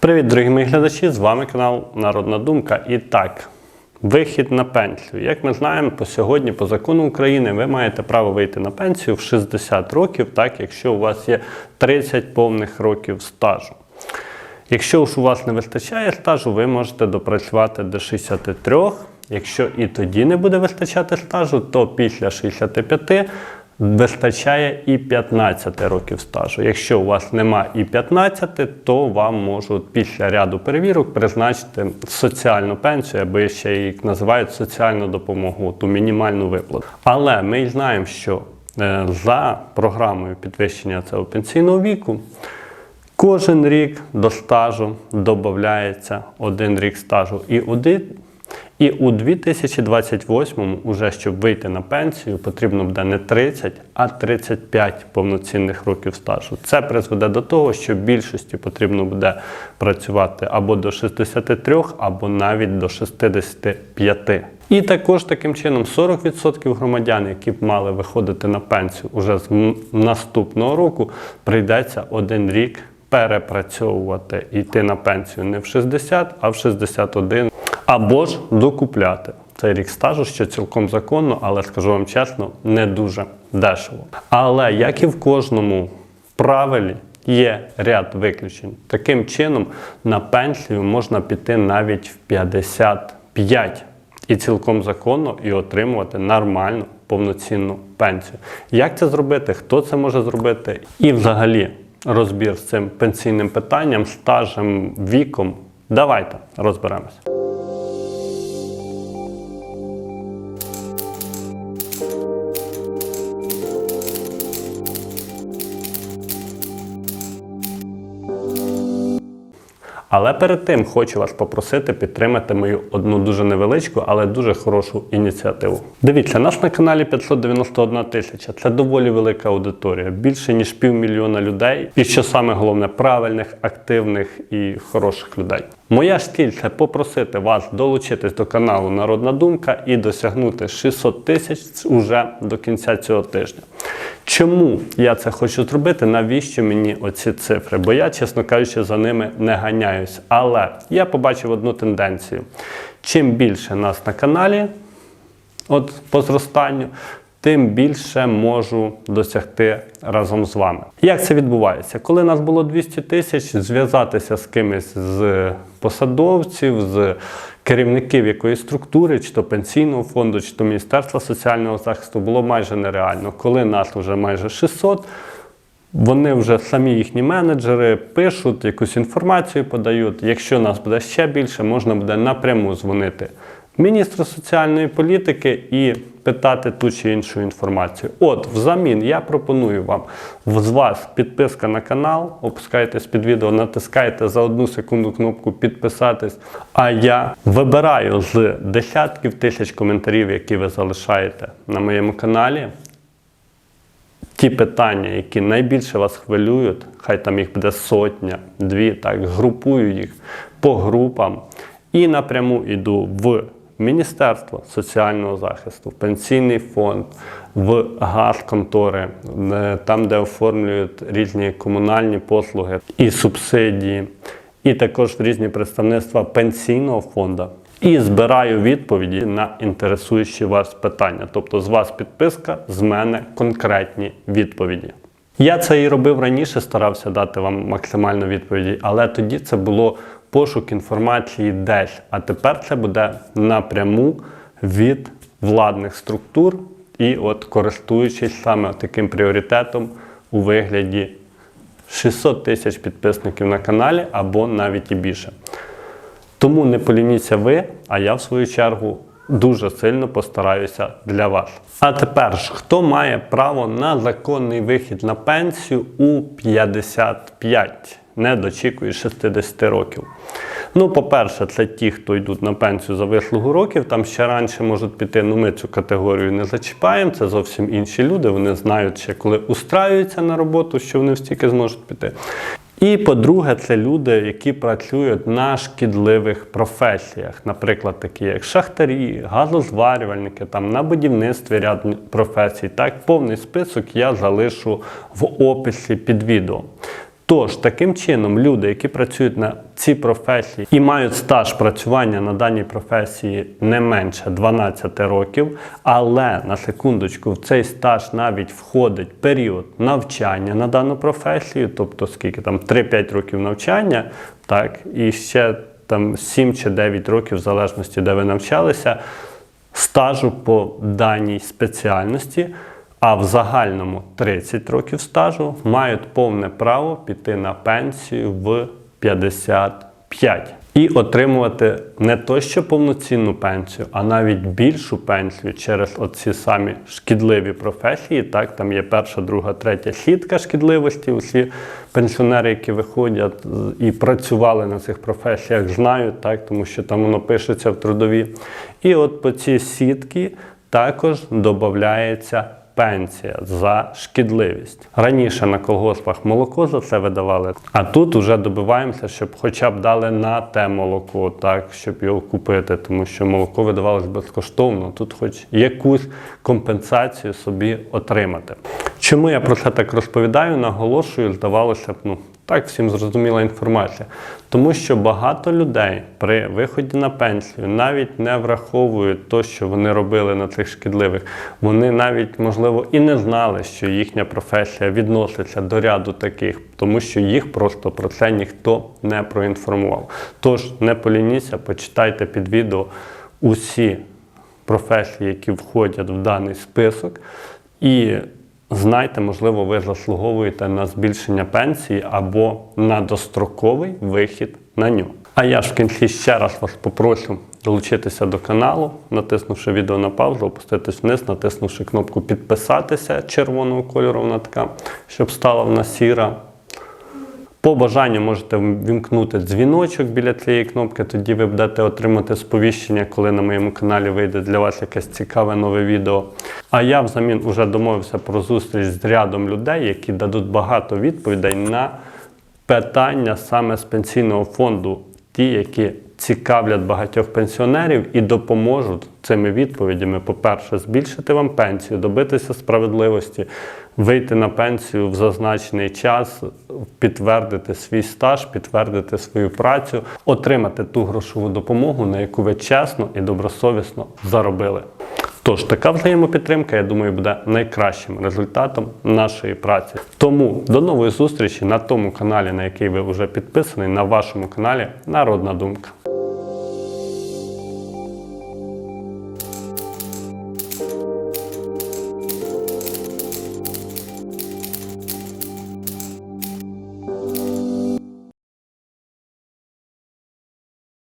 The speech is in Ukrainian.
Привіт, дорогі мої глядачі! З вами канал Народна Думка. І так, вихід на пенсію. Як ми знаємо, по сьогодні, по закону України, ви маєте право вийти на пенсію в 60 років, так, якщо у вас є 30 повних років стажу. Якщо ж у вас не вистачає стажу, ви можете допрацювати до 63. Якщо і тоді не буде вистачати стажу, то після 65 вистачає і 15 років стажу. Якщо у вас нема і 15, то вам можуть після ряду перевірок призначити соціальну пенсію, або ще її називають соціальну допомогу, ту мінімальну виплату. Але ми знаємо, що е, за програмою підвищення цього пенсійного віку. Кожен рік до стажу додається один рік стажу. І один, і у 2028, уже щоб вийти на пенсію, потрібно буде не 30, а 35 повноцінних років стажу. Це призведе до того, що більшості потрібно буде працювати або до 63, або навіть до 65. І також таким чином 40% громадян, які б мали виходити на пенсію уже з наступного року, прийдеться один рік перепрацьовувати і йти на пенсію не в 60, а в 61, або ж докупляти цей рік стажу, що цілком законно, але скажу вам чесно, не дуже дешево. Але як і в кожному правилі. Є ряд виключень. Таким чином, на пенсію можна піти навіть в 55 і цілком законно і отримувати нормальну повноцінну пенсію. Як це зробити? Хто це може зробити? І взагалі розбір з цим пенсійним питанням, стажем, віком. Давайте розберемося. Але перед тим хочу вас попросити підтримати мою одну дуже невеличку, але дуже хорошу ініціативу. Дивіться, нас на каналі 591 тисяча. Це доволі велика аудиторія, більше ніж півмільйона людей. І що саме головне, правильних, активних і хороших людей. Моя ж ціль це попросити вас долучитись до каналу Народна Думка і досягнути 600 тисяч уже до кінця цього тижня. Чому я це хочу зробити? Навіщо мені оці цифри? Бо я, чесно кажучи, за ними не ганяюсь. Але я побачив одну тенденцію: чим більше нас на каналі, от по зростанню, тим більше можу досягти разом з вами. Як це відбувається? Коли нас було 200 тисяч, зв'язатися з кимось з посадовців, з керівників якоїсь структури, чи то пенсійного фонду, чи то Міністерства соціального захисту було майже нереально. Коли нас вже майже 600, вони вже самі їхні менеджери пишуть, якусь інформацію подають. Якщо нас буде ще більше, можна буде напряму дзвонити міністру соціальної політики і питати ту чи іншу інформацію. От, взамін я пропоную вам з вас підписка на канал, опускаєтесь під відео, натискаєте за одну секунду кнопку підписатись. А я вибираю з десятків тисяч коментарів, які ви залишаєте на моєму каналі. Ті питання, які найбільше вас хвилюють, хай там їх буде сотня, дві, так, групую їх по групам і напряму йду в Міністерство соціального захисту, пенсійний фонд, в газконтори, е, там, де оформлюють різні комунальні послуги і субсидії, і також різні представництва пенсійного фонду. І збираю відповіді на інтересуючі вас питання. Тобто з вас підписка, з мене конкретні відповіді. Я це і робив раніше, старався дати вам максимально відповіді, але тоді це було пошук інформації десь. А тепер це буде напряму від владних структур і от користуючись саме таким пріоритетом у вигляді 600 тисяч підписників на каналі або навіть і більше. Тому не полініться ви, а я в свою чергу дуже сильно постараюся для вас. А тепер ж, хто має право на законний вихід на пенсію у 55, не дочікує 60 років? Ну, по-перше, це ті, хто йдуть на пенсію за вислугу років, там ще раніше можуть піти. Ну, ми цю категорію не зачіпаємо. Це зовсім інші люди. Вони знають ще, коли устраюються на роботу, що вони стільки зможуть піти. І по-друге, це люди, які працюють на шкідливих професіях, наприклад, такі як шахтарі, газозварювальники, там на будівництві ряд професій. Так, повний список я залишу в описі під відео. Тож, таким чином, люди, які працюють на цій професії і мають стаж працювання на даній професії не менше 12 років, але на секундочку, в цей стаж навіть входить період навчання на дану професію, тобто скільки там 3-5 років навчання, так, і ще там 7 чи 9 років, в залежності, де ви навчалися, стажу по даній спеціальності, а в загальному 30 років стажу мають повне право піти на пенсію в 55 і отримувати не то що повноцінну пенсію, а навіть більшу пенсію через оці самі шкідливі професії. Так, там є перша, друга, третя сітка шкідливості. Усі пенсіонери, які виходять і працювали на цих професіях, знають, так, тому що там воно пишеться в трудові. І от по цій сітки також додається пенсія за шкідливість. Раніше на колгоспах молоко за це видавали, а тут вже добиваємося, щоб хоча б дали на те молоко, так, щоб його купити, тому що молоко видавалось безкоштовно. Тут хоч якусь компенсацію собі отримати. Чому я про це так розповідаю? Наголошую, здавалося б, ну так всім зрозуміла інформація. Тому що багато людей при виході на пенсію навіть не враховують те, що вони робили на цих шкідливих. Вони навіть, можливо, і не знали, що їхня професія відноситься до ряду таких, тому що їх просто про це ніхто не проінформував. Тож не полініться, почитайте під відео усі професії, які входять в даний список. І знайте, можливо, ви заслуговуєте на збільшення пенсії або на достроковий вихід на нього. А я ж в кінці ще раз вас попрошу долучитися до каналу, натиснувши відео на паузу, опуститись вниз, натиснувши кнопку підписатися червоного кольору, вона така, щоб стала вона сіра. По бажанню можете вімкнути дзвіночок біля цієї кнопки, тоді ви будете отримати сповіщення, коли на моєму каналі вийде для вас якесь цікаве нове відео. А я взамін вже домовився про зустріч з рядом людей, які дадуть багато відповідей на питання саме з пенсійного фонду, ті, які цікавлять багатьох пенсіонерів і допоможуть цими відповідями, по-перше, збільшити вам пенсію, добитися справедливості, вийти на пенсію в зазначений час, підтвердити свій стаж, підтвердити свою працю, отримати ту грошову допомогу, на яку ви чесно і добросовісно заробили. Тож така взаємопідтримка, я думаю, буде найкращим результатом нашої праці. Тому до нової зустрічі на тому каналі, на який ви вже підписані, на вашому каналі Народна Думка.